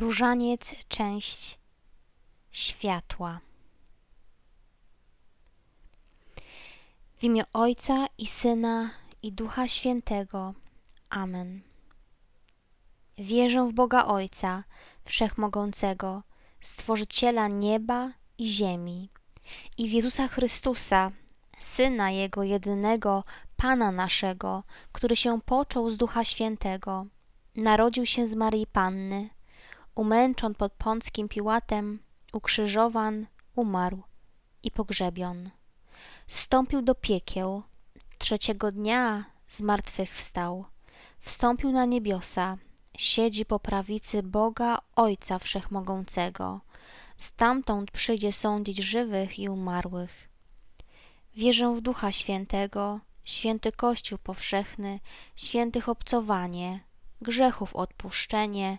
Różaniec, część światła. W imię Ojca i Syna i Ducha Świętego. Amen. Wierzę w Boga Ojca, Wszechmogącego, Stworzyciela nieba i ziemi i w Jezusa Chrystusa, Syna Jego jedynego, Pana naszego, który się począł z Ducha Świętego, narodził się z Maryi Panny, umęczon pod Pąckim Piłatem, ukrzyżowan, umarł i pogrzebion. Stąpił do piekieł, trzeciego dnia z martwych wstał, wstąpił na niebiosa, siedzi po prawicy Boga Ojca Wszechmogącego. Stamtąd przyjdzie sądzić żywych i umarłych. Wierzę w Ducha Świętego, święty Kościół powszechny, świętych obcowanie, grzechów odpuszczenie,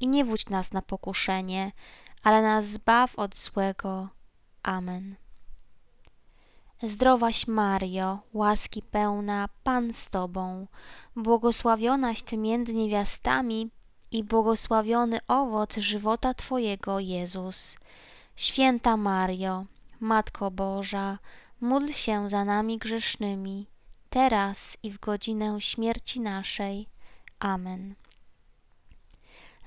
I nie wódź nas na pokuszenie, ale nas zbaw od złego. Amen. Zdrowaś Mario, łaski pełna, Pan z Tobą, błogosławionaś Ty między niewiastami i błogosławiony owoc żywota Twojego, Jezus. Święta Mario, Matko Boża, módl się za nami grzesznymi, teraz i w godzinę śmierci naszej. Amen.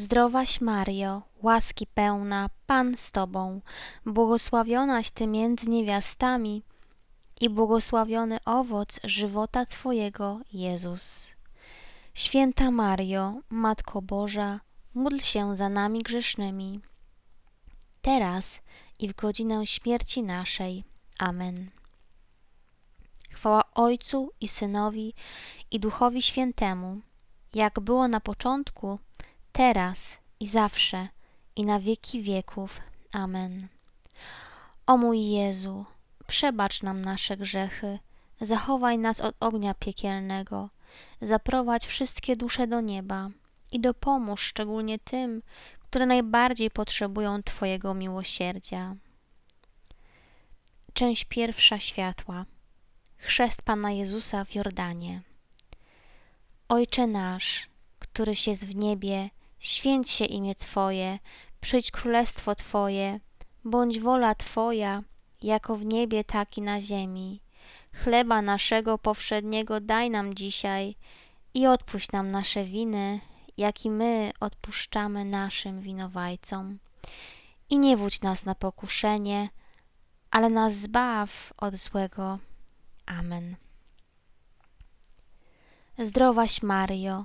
Zdrowaś Mario, łaski pełna, Pan z Tobą, błogosławionaś Ty między niewiastami i błogosławiony owoc żywota Twojego, Jezus. Święta Mario, Matko Boża, módl się za nami grzesznymi, teraz i w godzinę śmierci naszej. Amen. Chwała Ojcu i Synowi i Duchowi Świętemu, jak było na początku, teraz i zawsze, i na wieki wieków. Amen. O mój Jezu, przebacz nam nasze grzechy, zachowaj nas od ognia piekielnego, zaprowadź wszystkie dusze do nieba i dopomóż szczególnie tym, które najbardziej potrzebują Twojego miłosierdzia. Część pierwsza światła. Chrzest Pana Jezusa w Jordanie. Ojcze nasz, któryś jest w niebie, święć się imię Twoje, przyjdź królestwo Twoje, bądź wola Twoja, jako w niebie, tak i na ziemi. Chleba naszego powszedniego daj nam dzisiaj i odpuść nam nasze winy, jak i my odpuszczamy naszym winowajcom. I nie wódź nas na pokuszenie, ale nas zbaw od złego. Amen. Zdrowaś Mario,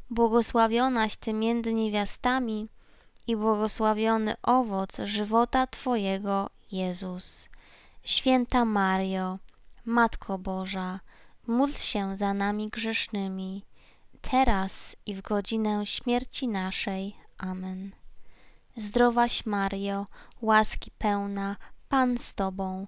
błogosławionaś Ty między niewiastami i błogosławiony owoc żywota Twojego, Jezus. Święta Mario, Matko Boża, módl się za nami grzesznymi, teraz i w godzinę śmierci naszej. Amen. Zdrowaś Mario, łaski pełna, Pan z Tobą,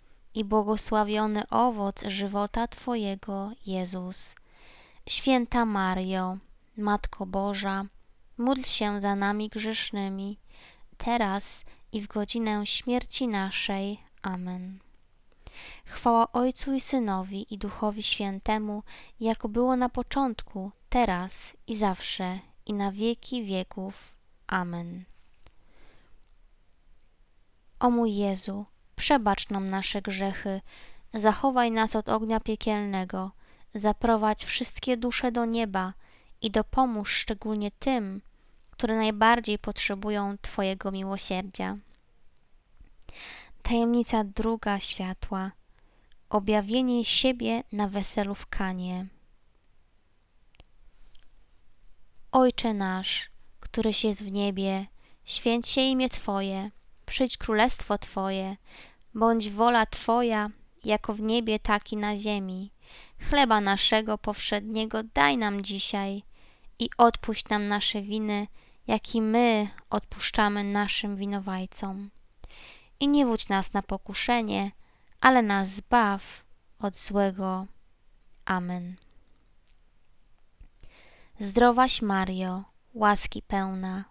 i błogosławiony owoc żywota Twojego, Jezus. Święta Mario, Matko Boża, módl się za nami grzesznymi, teraz i w godzinę śmierci naszej. Amen. Chwała Ojcu i Synowi i Duchowi Świętemu, jako było na początku, teraz i zawsze, i na wieki wieków. Amen. O mój Jezu, przebacz nam nasze grzechy, zachowaj nas od ognia piekielnego, zaprowadź wszystkie dusze do nieba i dopomóż szczególnie tym, które najbardziej potrzebują Twojego miłosierdzia. Tajemnica druga światła objawienie siebie na weselu w Kanie. Ojcze nasz, któryś jest w niebie, święć się imię Twoje, przyjdź królestwo Twoje, bądź wola Twoja, jako w niebie, tak i na ziemi. Chleba naszego powszedniego daj nam dzisiaj i odpuść nam nasze winy, jak i my odpuszczamy naszym winowajcom. I nie wódź nas na pokuszenie, ale nas zbaw od złego. Amen. Zdrowaś Mario, łaski pełna,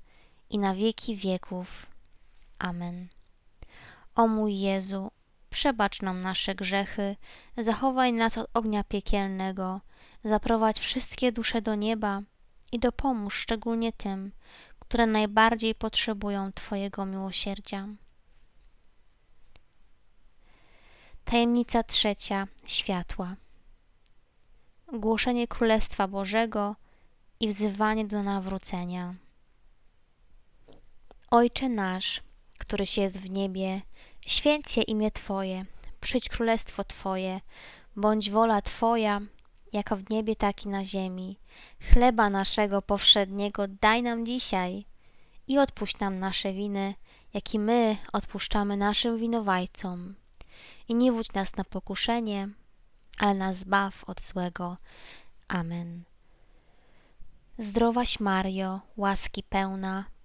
i na wieki wieków. Amen. O mój Jezu, przebacz nam nasze grzechy, zachowaj nas od ognia piekielnego, zaprowadź wszystkie dusze do nieba i dopomóż szczególnie tym, które najbardziej potrzebują Twojego miłosierdzia. Tajemnica trzecia światła. Głoszenie Królestwa Bożego i wzywanie do nawrócenia. Ojcze nasz, któryś jest w niebie, święć się imię Twoje, przyjdź królestwo Twoje, bądź wola Twoja, jako w niebie, tak i na ziemi. Chleba naszego powszedniego daj nam dzisiaj i odpuść nam nasze winy, jak i my odpuszczamy naszym winowajcom. I nie wódź nas na pokuszenie, ale nas zbaw od złego. Amen. Zdrowaś Mario, łaski pełna,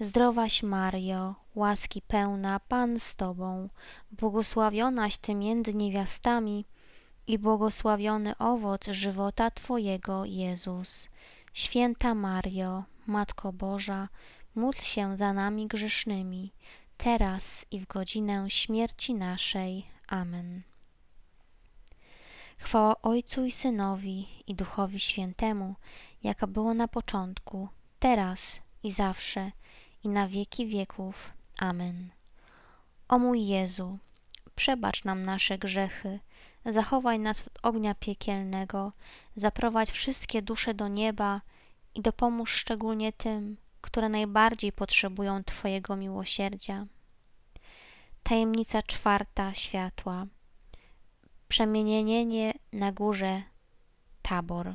Zdrowaś Mario, łaski pełna, Pan z Tobą, błogosławionaś Ty między niewiastami i błogosławiony owoc żywota Twojego, Jezus. Święta Mario, Matko Boża, módl się za nami grzesznymi, teraz i w godzinę śmierci naszej. Amen. Chwała Ojcu i Synowi i Duchowi Świętemu, jaka było na początku, teraz i zawsze, i na wieki wieków. Amen. O mój Jezu, przebacz nam nasze grzechy, zachowaj nas od ognia piekielnego, zaprowadź wszystkie dusze do nieba i dopomóż szczególnie tym, które najbardziej potrzebują Twojego miłosierdzia. Tajemnica czwarta światła. Przemienienie na górze Tabor.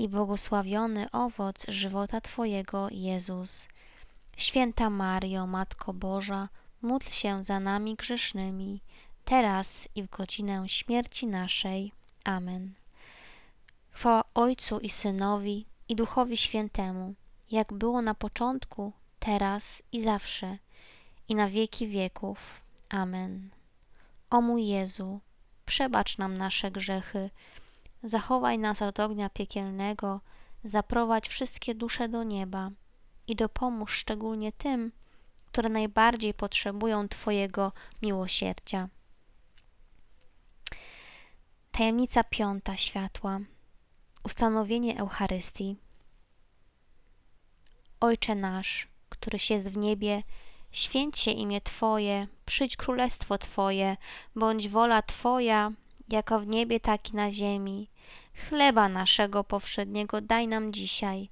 i błogosławiony owoc żywota Twojego, Jezus. Święta Mario, Matko Boża, módl się za nami grzesznymi, teraz i w godzinę śmierci naszej. Amen. Chwała Ojcu i Synowi i Duchowi Świętemu, jak było na początku, teraz i zawsze, i na wieki wieków. Amen. O mój Jezu, przebacz nam nasze grzechy, zachowaj nas od ognia piekielnego, zaprowadź wszystkie dusze do nieba i dopomóż szczególnie tym, które najbardziej potrzebują Twojego miłosierdzia. Tajemnica piąta światła. Ustanowienie Eucharystii. Ojcze nasz, któryś jest w niebie, święć się imię Twoje, przyjdź królestwo Twoje, bądź wola Twoja, jako w niebie, tak i na ziemi. Chleba naszego powszedniego daj nam dzisiaj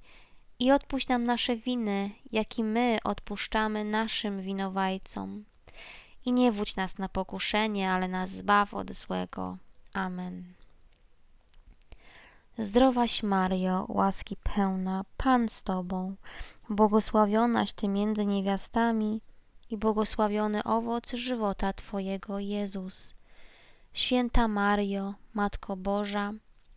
i odpuść nam nasze winy, jak i my odpuszczamy naszym winowajcom. I nie wódź nas na pokuszenie, ale nas zbaw od złego. Amen. Zdrowaś Mario, łaski pełna, Pan z Tobą, błogosławionaś Ty między niewiastami i błogosławiony owoc żywota Twojego, Jezus. Święta Mario, Matko Boża,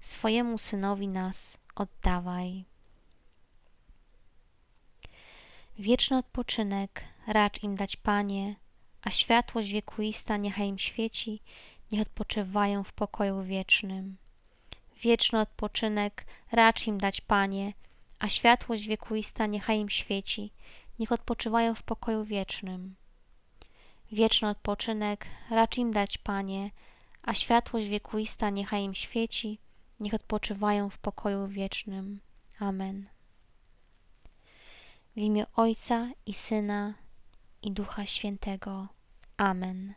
swojemu Synowi nas oddawaj. Wieczny odpoczynek racz im dać, Panie, a światłość wiekuista niechaj im świeci, niech odpoczywają w pokoju wiecznym. Wieczny odpoczynek racz im dać, Panie, a światłość wiekuista niechaj im świeci, niech odpoczywają w pokoju wiecznym. Wieczny odpoczynek racz im dać, Panie, a światłość wiekuista niechaj im świeci, niech odpoczywają w pokoju wiecznym. Amen. W imię Ojca i Syna i Ducha Świętego. Amen.